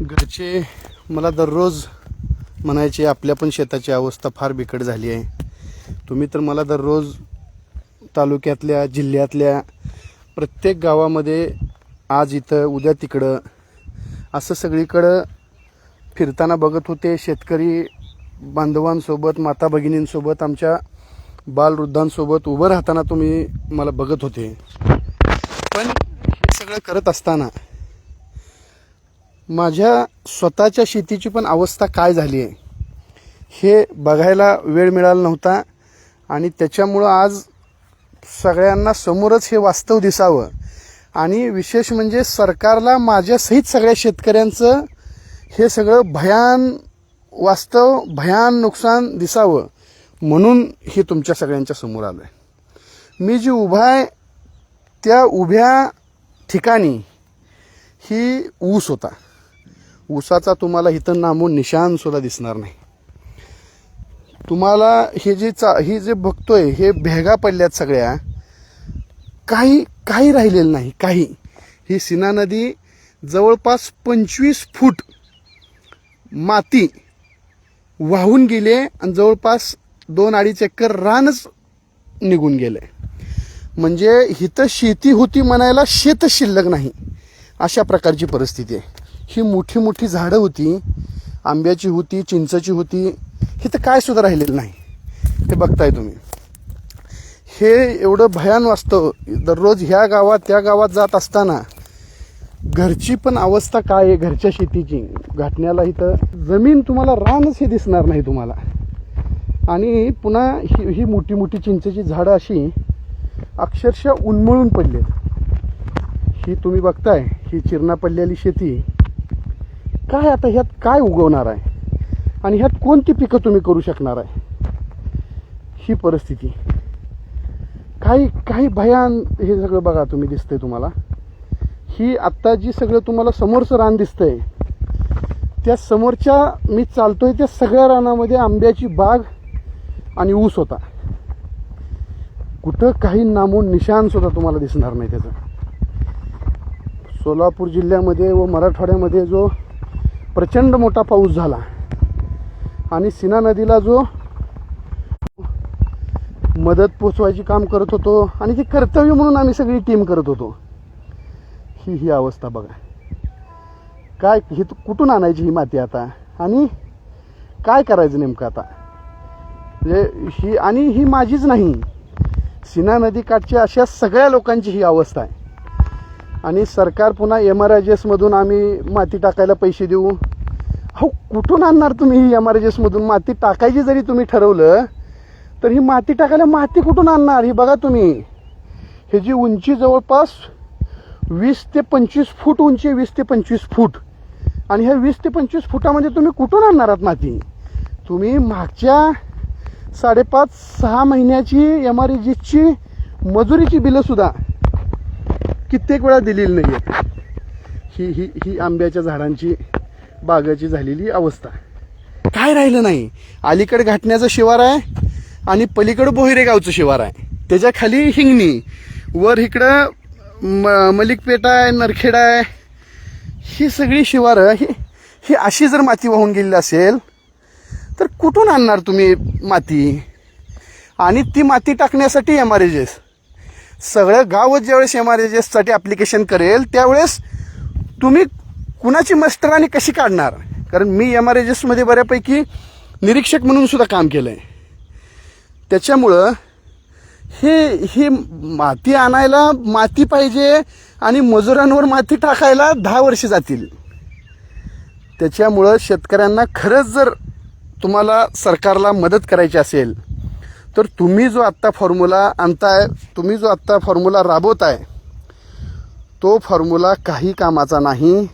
घरचे मला दररोज म्हणायचे आपल्या पण शेताची अवस्था फार बिकट झाली आहे. तुम्ही तर मला दररोज तालुक्यातल्या जिल्ह्यातल्या प्रत्येक गावामध्ये आज इथं उद्या तिकडं असं सगळीकडं फिरताना बघत होते. शेतकरी बांधवांसोबत माता भगिनींसोबत आमच्या बालवृद्धांसोबत उभं राहताना तुम्ही मला बघत होते. पण हे सगळं करत असताना माझ्या स्वतःच्या शेतीची पण अवस्था काय झाली आहे हे बघायला वेळ मिळाला नव्हता. आणि त्याच्यामुळं आज सगळ्यांना समोरच हे वास्तव दिसावं. आणि विशेष म्हणजे सरकारला माझ्यासहित सगळ्या शेतकऱ्यांचं हे सगळं भयान वास्तव भयान नुकसान दिसावं म्हणून हे तुमच्या सगळ्यांच्या समोर आलं आहे मी जी उभा आहे त्या उभ्या ठिकाणी ही ऊस होता. ऊसाचा तुम्हाला इथं नामून निशानसुद्धा दिसणार नाही. तुम्हाला हे जे चा हे जे बघतोय हे भेगा पडल्यात सगळ्या. काही काही राहिलेलं नाही काही. ही सीना नदी जवळपास पंचवीस फूट माती वाहून गेले आणि जवळपास दोन अडीच एकर रानच निघून गेले म्हणजे इथं शेती होती म्हणायला शेत शिल्लक नाही. अशा प्रकारची परिस्थिती आहे. ही मोठी मोठी झाडं होती आंब्याची होती चिंचाची होती इथं काय सुद्धा राहिलेलं नाही. हे बघताय तुम्ही. हे एवढं भयान वास्तव दररोज ह्या गावात त्या गावात जात असताना घरची पण अवस्था काय आहे घरच्या शेतीची? घाटण्याला इथं जमीन तुम्हाला रानच हे दिसणार नाही तुम्हाला. आणि पुन्हा ही ही मोठी मोठी चिंचेची झाडं अशी अक्षरशः उन्मळून पडले ही तुम्ही बघताय ही चिरणा पडलेली शेती. काय आता ह्यात काय उगवणार आहे? आणि ह्यात कोणती पिकं तुम्ही करू शकणार आहे? ही परिस्थिती. काही काही भयान हे सगळं बघा तुम्ही दिसतंय तुम्हाला. ही आत्ता जी सगळं तुम्हाला समोरचं रान दिसतंय त्या समोरच्या मी चालतोय त्या सगळ्या रानामध्ये आंब्याची बाग आणि ऊस होता. कुठं काही नामून निशान सुद्धा तुम्हाला दिसणार नाही त्याचं. सोलापूर जिल्ह्यामध्ये व मराठवाड्यामध्ये जो प्रचंड मोठा पाऊस झाला. आणि सीना नदीला जो मदत पोचवायची काम करत होतो आणि ती कर्तव्य म्हणून आम्ही सगळी टीम करत होतो ही ही अवस्था बघा. काय ही कुठून आणायची ही माती आता? आणि काय करायचं नेमकं आता? म्हणजे ही आणि ही माझीच नाही. सीना नदीकाठच्या अशा सगळ्या लोकांची ही अवस्था आहे. आणि सरकार पुन्हा एम आर आय एसमधून आम्ही माती टाकायला पैसे देऊ. हो कुठून आणणार तुम्ही ही एम आर आय एसमधून माती टाकायची जरी तुम्ही ठरवलं तर ही माती टाकायला माती कुठून आणणार? ही बघा तुम्ही. हे जी उंची जवळपास वीस ते पंचवीस फूट उंची वीस ते पंचवीस फूट. आणि ह्या वीस ते पंचवीस फुटामध्ये तुम्ही कुठून आणणार आहात माती? तुम्ही मागच्या साडेपाच सहा महिन्याची एम आर जीची मजुरीची बिलं सुद्धा कित्येक वेळा दिलेली नाही आहेत ही ही ही आंब्याच्या झाडांची बागाची झालेली अवस्था. काय राहिलं नाही. अलीकडे घाटण्याचं शिवार आहे आणि पलीकडं बोहिरे गावचं शिवार आहे. त्याच्याखाली हिंगणी. वर इकडं म मलिकपेट आहे नरखेड आहे. ही सगळी शिवारं ही ही अशी जर माती वाहून गेलेली असेल तर कुठून आणणार तुम्ही माती? आणि ती माती टाकण्यासाठी एम आर एस सगळं गावच ज्यावेळेस एम आर एससाठी ॲप्लिकेशन करेल त्यावेळेस तुम्ही कुणाची मस्टर आणि कशी काढणार? कारण मी एम आर एसमध्ये बऱ्यापैकी निरीक्षक म्हणून सुद्धा काम केलं आहे त्याच्यामुळं हे ही माती आणायला माती पाहिजे आणि मजुरांवर माती टाकायला दहा वर्षे जातील. त्याच्यामुळं शेतकऱ्यांना खरंच जर तुम्हाला सरकारला मदत करायची असेल तर तुम्ही जो आत्ता फॉर्म्युला आणताय तुम्ही जो आत्ता फॉर्म्युला राबवताय तो फॉर्म्युला काही कामाचा नाही.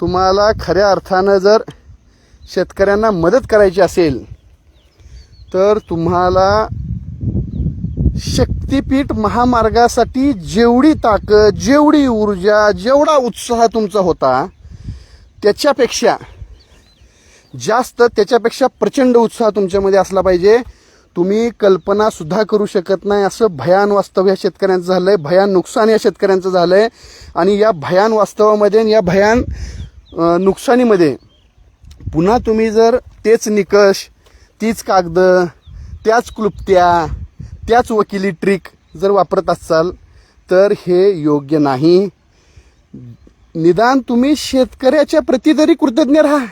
तुम्हाला खऱ्या अर्थानं जर शेतकऱ्यांना मदत करायची असेल तर तुम्हाला शक्तिपीठ महामार्गासाठी जेवढी ताकद जेवढी ऊर्जा जेवढा उत्साह तुमचा होता त्याच्यापेक्षा जास्त त्याच्यापेक्षा प्रचंड उत्साह तुमच्यामध्ये असला पाहिजे. तुम्ही कल्पना सुद्धा करू शकत नाही. असं भयान वास्तव या शेतकऱ्यांचं झालं आहे भयान नुकसान या शेतकऱ्यांचं झालं आहे आणि या भयान वास्तवामध्ये आणि या भयान नुकसानीमध्ये पुन्हा तुम्ही जर तेच निकष तीच कागद त्याच क्लुप्त्या त्याच वकिली ट्रिक जर वापरत असाल तर हे योग्य नाही. निदान तुम्ही शेतकऱ्याच्या प्रति तरी कृतज्ञ राहा.